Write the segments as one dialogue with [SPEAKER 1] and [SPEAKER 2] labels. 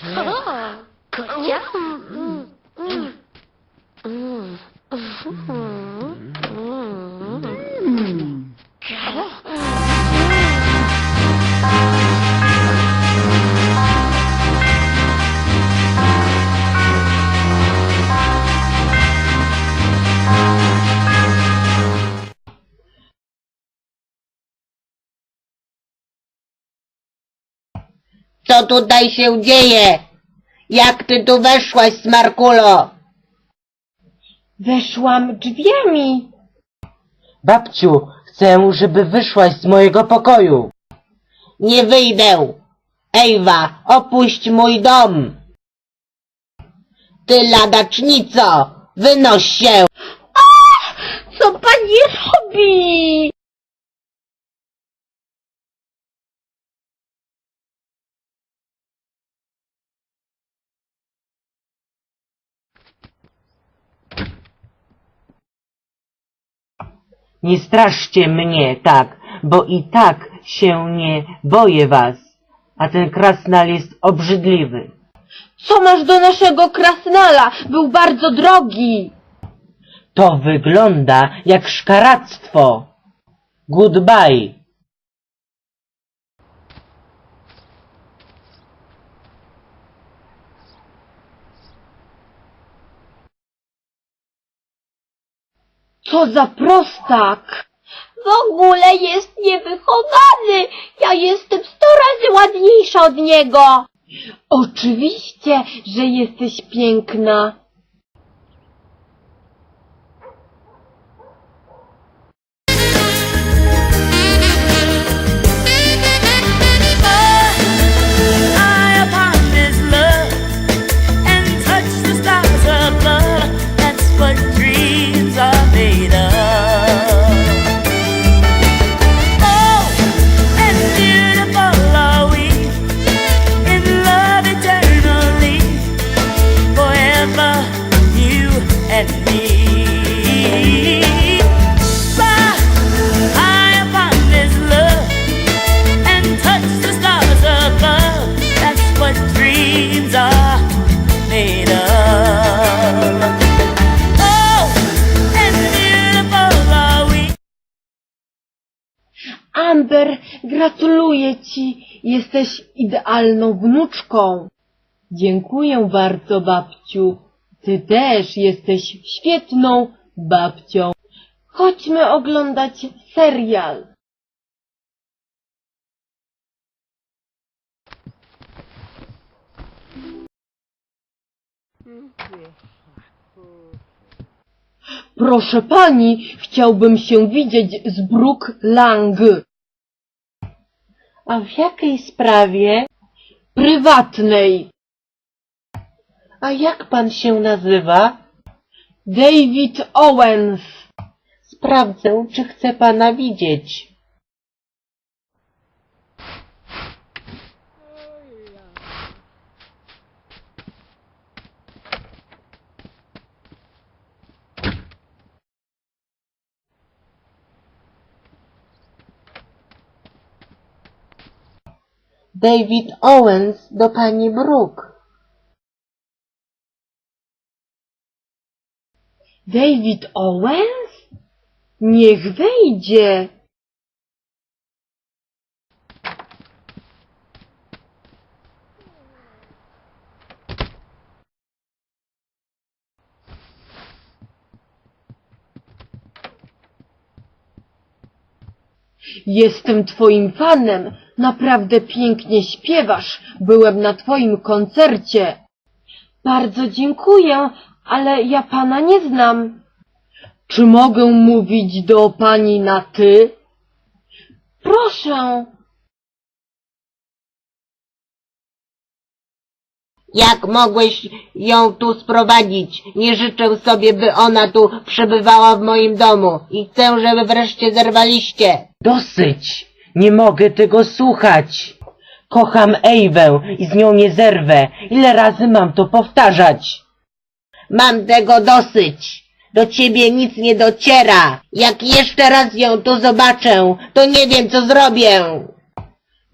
[SPEAKER 1] Oh, good job.
[SPEAKER 2] Co tutaj się dzieje? Jak ty tu weszłaś, Smarkulo?
[SPEAKER 3] Weszłam drzwiami.
[SPEAKER 4] Babciu, chcę, żeby wyszłaś z mojego pokoju.
[SPEAKER 2] Nie wyjdę. Ewa, opuść mój dom. Ty ladacznico, wynoś się.
[SPEAKER 3] Co pani robi?
[SPEAKER 4] Nie straszcie mnie tak, bo i tak się nie boję was, a ten krasnal jest obrzydliwy.
[SPEAKER 3] Co masz do naszego krasnala? Był bardzo drogi.
[SPEAKER 4] To wygląda jak szkaractwo. Goodbye.
[SPEAKER 3] Co za prostak. W ogóle jest niewychowany. Ja jestem sto razy ładniejsza od niego. Oczywiście, że jesteś piękna. Amber, gratuluję ci. Jesteś idealną wnuczką. Dziękuję bardzo, babciu. Ty też jesteś świetną babcią. Chodźmy oglądać serial. Proszę pani, chciałbym się widzieć z Brooke Lang.
[SPEAKER 4] A w jakiej sprawie?
[SPEAKER 3] Prywatnej.
[SPEAKER 4] A jak pan się nazywa?
[SPEAKER 3] David Owens.
[SPEAKER 4] Sprawdzę, czy chce pana widzieć. David Owens do pani Brooke.
[SPEAKER 3] David Owens? Niech wejdzie. Jestem twoim fanem. Naprawdę pięknie śpiewasz. Byłem na twoim koncercie. Bardzo dziękuję, ale ja pana nie znam. Czy mogę mówić do pani na ty? Proszę.
[SPEAKER 2] Jak mogłeś ją tu sprowadzić? Nie życzę sobie, by ona tu przebywała w moim domu i chcę, żeby wreszcie zerwaliście.
[SPEAKER 4] Dosyć! Nie mogę tego słuchać! Kocham Ewę i z nią nie zerwę. Ile razy mam to powtarzać?
[SPEAKER 2] Mam tego dosyć. Do ciebie nic nie dociera. Jak jeszcze raz ją tu zobaczę, to nie wiem, co zrobię.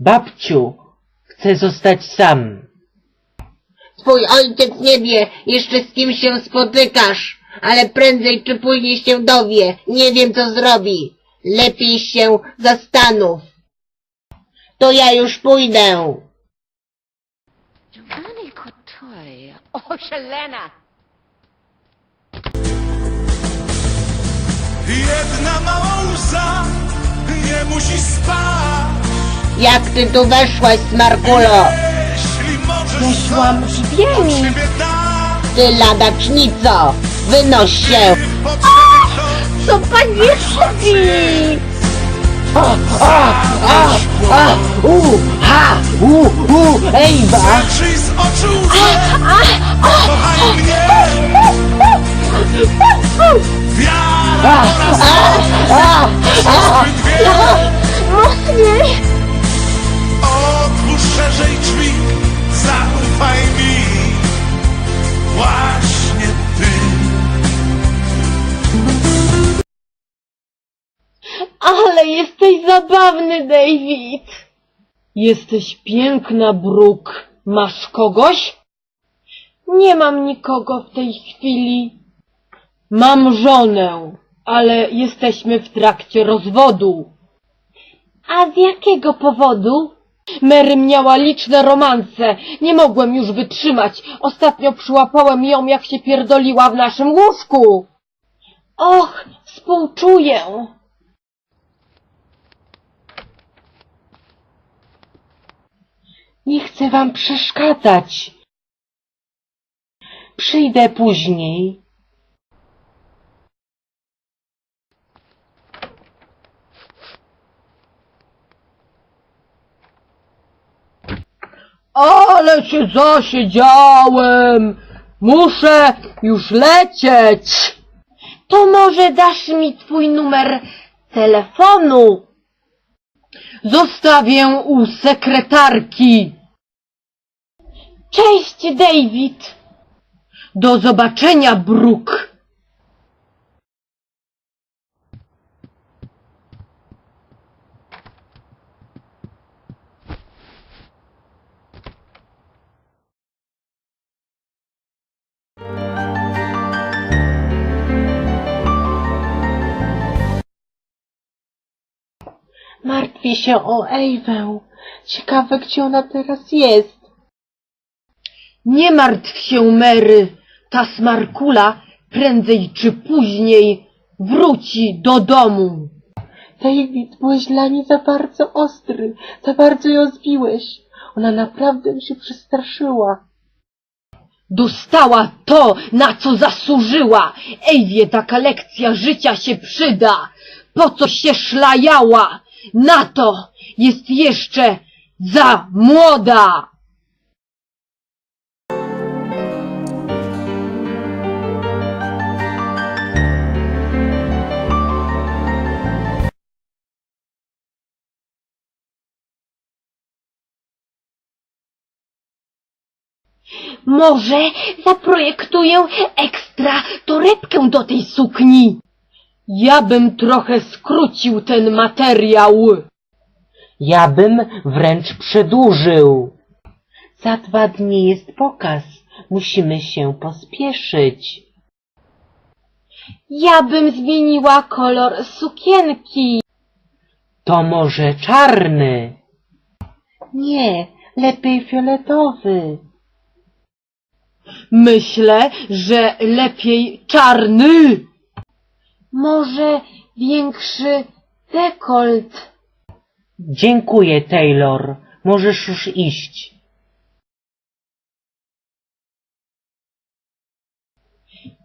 [SPEAKER 4] Babciu, chcę zostać sam.
[SPEAKER 2] Twój ojciec nie wie jeszcze z kim się spotykasz, ale prędzej czy później się dowie. Nie wiem co zrobi. Lepiej się zastanów. To ja już pójdę.
[SPEAKER 1] Giovanni Kotoy. Oh, Shalena.
[SPEAKER 5] Jedna mała łza nie musi spać.
[SPEAKER 2] Jak ty tu weszłaś, Smarkulo?
[SPEAKER 5] Jeśli możesz
[SPEAKER 3] Weszłam
[SPEAKER 5] sam siebie dać,
[SPEAKER 2] Ty ladacznico! Wynoś się!
[SPEAKER 5] potrzeby ktoś
[SPEAKER 3] Co pan robi?
[SPEAKER 4] A, u, ha, u, u, Ejwa!
[SPEAKER 5] Patrzyj z oczu łzy, kochaj mnie. Wiara oraz zbyt wiele.
[SPEAKER 3] Mocniej!
[SPEAKER 5] Otwórz szerzej drzwi, zaufaj mi. Właśnie
[SPEAKER 3] Ale jesteś zabawny, David. Jesteś piękna, Brooke. Masz kogoś? Nie mam nikogo w tej chwili. Mam żonę, ale jesteśmy w trakcie rozwodu. A z jakiego powodu? Mary miała liczne romanse. Nie mogłem już wytrzymać. Ostatnio przyłapałem ją, jak się pierdoliła w naszym łóżku. Och, współczuję.
[SPEAKER 4] Nie chcę wam przeszkadzać. Przyjdę później.
[SPEAKER 3] Ale się zasiedziałem! Muszę już lecieć! To może dasz mi twój numer telefonu? Zostawię u sekretarki. Cześć, David! Do zobaczenia, Brooke!
[SPEAKER 4] Martwię się o Ejwę. Ciekawe, gdzie ona teraz jest.
[SPEAKER 3] Nie martw się, Mary. Ta smarkula prędzej czy później wróci do domu.
[SPEAKER 4] David, byłeś dla niej za bardzo ostry. Za bardzo ją zbiłeś. Ona naprawdę mi się przestraszyła.
[SPEAKER 3] Dostała to, na co zasłużyła. Ejwie, taka lekcja życia się przyda. Po co się szlajała? Na to jest jeszcze za młoda. Może zaprojektuję ekstra torebkę do tej sukni. Ja bym trochę skrócił ten materiał.
[SPEAKER 4] Ja bym wręcz przedłużył. Za dwa dni jest pokaz. Musimy się pospieszyć.
[SPEAKER 3] Ja bym zmieniła kolor sukienki.
[SPEAKER 4] To może czarny? Nie, lepiej fioletowy.
[SPEAKER 3] Myślę, że lepiej czarny. Może większy dekolt.
[SPEAKER 4] Dziękuję, Taylor. Możesz już iść.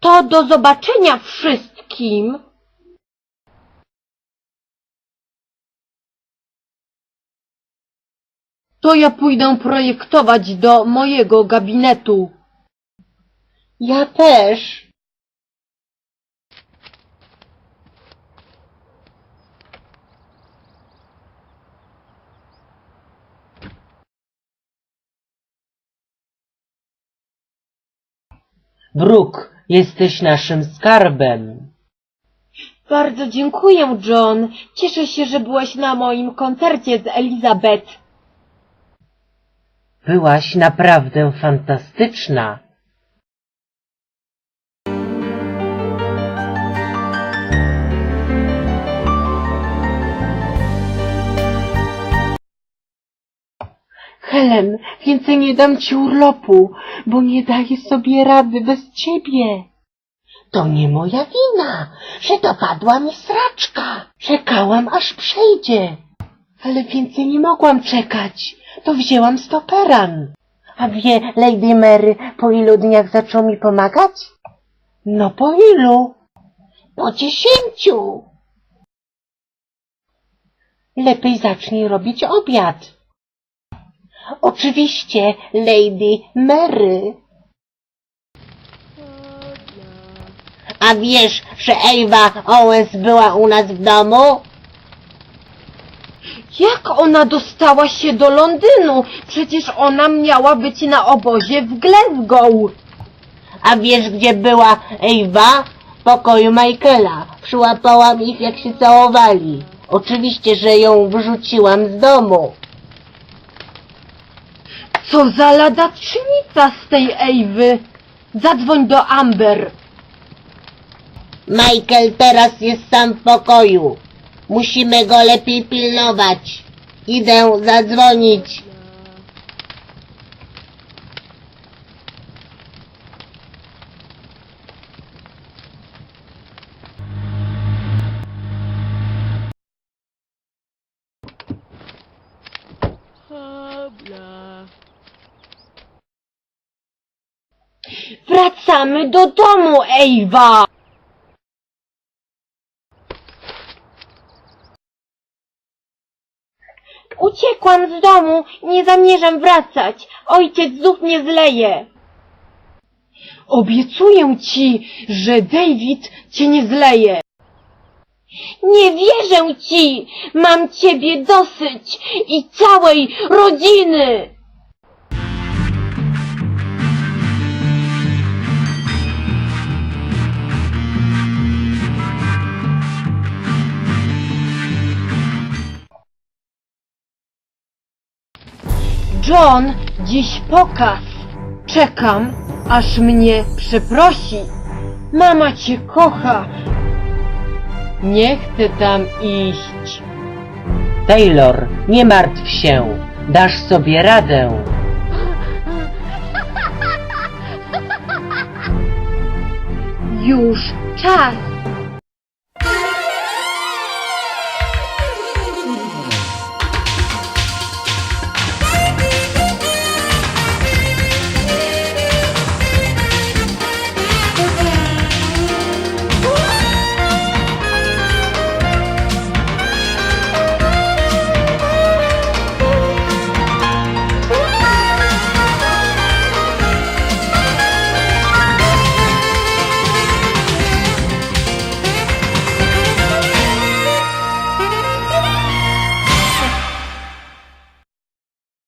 [SPEAKER 3] To do zobaczenia wszystkim. To ja pójdę projektować do mojego gabinetu.
[SPEAKER 4] Ja też. Brooke, jesteś naszym skarbem.
[SPEAKER 3] Bardzo dziękuję, John. Cieszę się, że byłeś na moim koncercie z Elizabeth.
[SPEAKER 6] Byłaś naprawdę fantastyczna.
[SPEAKER 4] Helen, więcej nie dam ci urlopu, bo nie daję sobie rady bez ciebie. To nie moja wina, że dopadła mi sraczka. Czekałam, aż przejdzie. Ale więcej nie mogłam czekać. To wzięłam stoperan. A wie Lady Mary, po ilu dniach zaczął mi pomagać? No po ilu? Po dziesięciu. Lepiej zacznij robić obiad. Oczywiście, Lady Mary. A wiesz, że Ewa Owens była u nas w domu?
[SPEAKER 3] Jak ona dostała się do Londynu? Przecież ona miała być na obozie w Glasgow.
[SPEAKER 4] A wiesz, gdzie była Ewa? W pokoju Michaela. Przyłapałam ich, jak się całowali. Oczywiście, że ją wyrzuciłam z domu.
[SPEAKER 3] Co za ladaczynica z tej Ewy. Zadzwoń do Amber.
[SPEAKER 4] Michael teraz jest sam w pokoju. Musimy go lepiej pilnować. Idę zadzwonić.
[SPEAKER 3] Wracamy do domu, Ewa. Uciekłam z domu, nie zamierzam wracać. Ojciec znów mnie zleje. Obiecuję ci, że David cię nie zleje. Nie wierzę ci! Mam ciebie dosyć i całej rodziny! John, dziś pokaz. Czekam, aż mnie przeprosi. Mama cię kocha. Nie chcę tam iść.
[SPEAKER 6] Taylor, nie martw się. Dasz sobie radę.
[SPEAKER 3] Już czas.